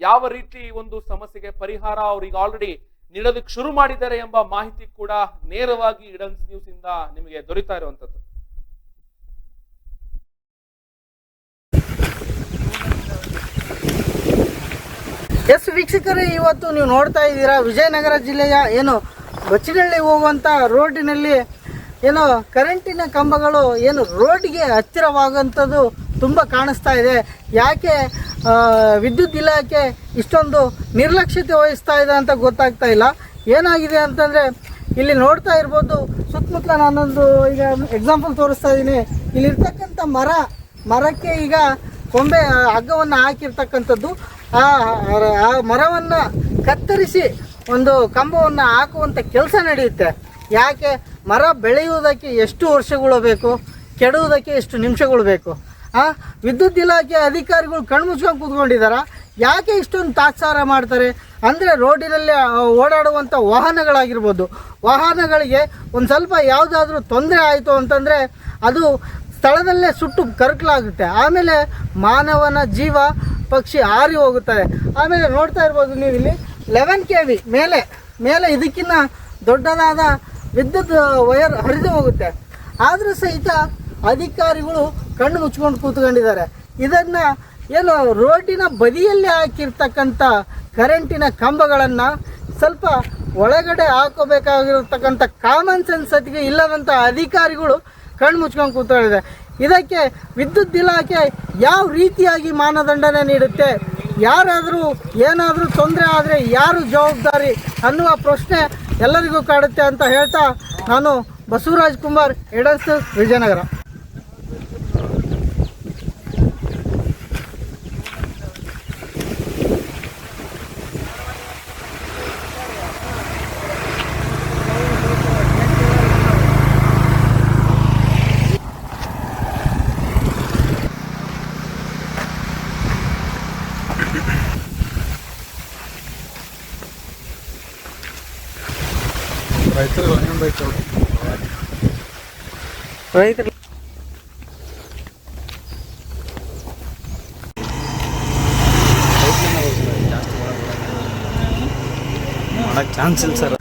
ಯಾವ ರೀತಿ ಒಂದು ಸಮಸ್ಯೆಗೆ ಪರಿಹಾರ ಅವ್ರಿಗೆ ಆಲ್ರೆಡಿ ನೀಡೋದಕ್ಕೆ ಶುರು ಮಾಡಿದ್ದಾರೆ ಎಂಬ ಮಾಹಿತಿ ಕೂಡ ನೇರವಾಗಿ ಇಡನ್ಸ್ ನ್ಯೂಸ್ ಇಂದ ನಿಮಗೆ ದೊರೀತಾ ಇರುವಂತದ್ದು. ಎಸ್ ವೀಕ್ಷಕರೇ, ಇವತ್ತು ನೀವು ನೋಡ್ತಾ ಇದ್ದೀರಾ, ವಿಜಯನಗರ ಜಿಲ್ಲೆಯ ಏನು ಬಚ್ಚಿನಹಳ್ಳಿ ಹೋಗುವಂತ ರೋಡಿನಲ್ಲಿ ಏನು ಕರೆಂಟಿನ ಕಂಬಗಳು ಏನು ರೋಡ್ಗೆ ಹತ್ತಿರವಾಗುವಂಥದ್ದು ತುಂಬ ಕಾಣಿಸ್ತಾ ಇದೆ. ಯಾಕೆ ವಿದ್ಯುತ್ ಇಲಾಖೆ ಇಷ್ಟೊಂದು ನಿರ್ಲಕ್ಷ್ಯತೆ ವಹಿಸ್ತಾ ಇದೆ ಅಂತ ಗೊತ್ತಾಗ್ತಾ ಇಲ್ಲ. ಏನಾಗಿದೆ ಅಂತಂದರೆ, ಇಲ್ಲಿ ನೋಡ್ತಾ ಇರ್ಬೋದು, ಸುತ್ತಮುತ್ತಲ ನಾನೊಂದು ಈಗ ಎಕ್ಸಾಂಪಲ್ ತೋರಿಸ್ತಾ ಇದ್ದೀನಿ. ಇಲ್ಲಿರ್ತಕ್ಕಂಥ ಮರ, ಮರಕ್ಕೆ ಈಗ ಕೊಂಬೆ ಹಗ್ಗವನ್ನು ಹಾಕಿರ್ತಕ್ಕಂಥದ್ದು. ಆ ಮರವನ್ನು ಕತ್ತರಿಸಿ ಒಂದು ಕಂಬವನ್ನು ಹಾಕುವಂಥ ಕೆಲಸ ನಡೆಯುತ್ತೆ. ಯಾಕೆ? ಮರ ಬೆಳೆಯುವುದಕ್ಕೆ ಎಷ್ಟು ವರ್ಷಗಳು ಬೇಕು, ಕೆಡುವುದಕ್ಕೆ ಎಷ್ಟು ನಿಮಿಷಗಳು ಬೇಕು? ಆ, ವಿದ್ಯುತ್ ಇಲಾಖೆ ಅಧಿಕಾರಿಗಳು ಕಣ್ಮುಚ್ಕೊಂಡು ಕೂತ್ಕೊಂಡಿದ್ದಾರೆ? ಯಾಕೆ ಇಷ್ಟೊಂದು ತಾತ್ಸಾರ ಮಾಡ್ತಾರೆ? ಅಂದರೆ ರೋಡಿನಲ್ಲಿ ಓಡಾಡುವಂಥ ವಾಹನಗಳಾಗಿರ್ಬೋದು. ವಾಹನಗಳಿಗೆ ಒಂದು ಸ್ವಲ್ಪ ಯಾವುದಾದ್ರೂ ತೊಂದರೆ ಆಯಿತು ಅಂತಂದರೆ ಅದು ಸ್ಥಳದಲ್ಲೇ ಸುಟ್ಟು ಕರ್ಕಲಾಗುತ್ತೆ. ಆಮೇಲೆ ಮಾನವನ ಜೀವ, ಪಕ್ಷಿ ಹಾರಿ ಹೋಗುತ್ತದೆ ಆಮೇಲೆ ನೋಡ್ತಾ ಇರ್ಬೋದು ನೀವು ಇಲ್ಲಿ ಲೆವೆನ್ ಕೆ ವಿ ಮೇಲೆ. ಮೇಲೆ ಇದಕ್ಕಿಂತ ದೊಡ್ಡದಾದ ವಿದ್ಯುತ್ ವಯರ್ ಹರಿದು ಹೋಗುತ್ತೆ. ಆದರೂ ಸಹಿತ ಅಧಿಕಾರಿಗಳು ಕಣ್ಣು ಮುಚ್ಕೊಂಡು ಕೂತ್ಕೊಂಡಿದ್ದಾರೆ. ಇದನ್ನು ಏನು ರೋಡಿನ ಬದಿಯಲ್ಲಿ ಹಾಕಿರ್ತಕ್ಕಂಥ ಕರೆಂಟಿನ ಕಂಬಗಳನ್ನು ಸ್ವಲ್ಪ ಒಳಗಡೆ ಹಾಕೋಬೇಕಾಗಿರ್ತಕ್ಕಂಥ ಕಾಮನ್ ಸೆನ್ಸ್ ಅತಿಗೆ ಇಲ್ಲದಂಥ ಅಧಿಕಾರಿಗಳು ಕಣ್ಣು ಮುಚ್ಕೊಂಡು ಕೂತ್ಕೊಂಡಿದೆ ಇದಕ್ಕೆ ವಿದ್ಯುತ್ ಇಲಾಖೆ ಯಾವ ರೀತಿಯಾಗಿ ಮಾನದಂಡನೆ ನೀಡುತ್ತೆ? ಯಾರಾದರೂ ಏನಾದರೂ ತೊಂದರೆ ಆದರೆ ಯಾರು ಜವಾಬ್ದಾರಿ ಅನ್ನುವ ಪ್ರಶ್ನೆ ಎಲ್ಲರಿಗೂ ಕಾಡುತ್ತೆ ಅಂತ ಹೇಳ್ತಾ ನಾನು ಬಸವರಾಜ್ ಕುಮಾರ್ ಎಡಸ್ ವಿಜಯನಗರ. ರೈತರು ಮಾಡಕ್ ಚಾನ್ಸ್ ಇಲ್ಲ ಸರ್.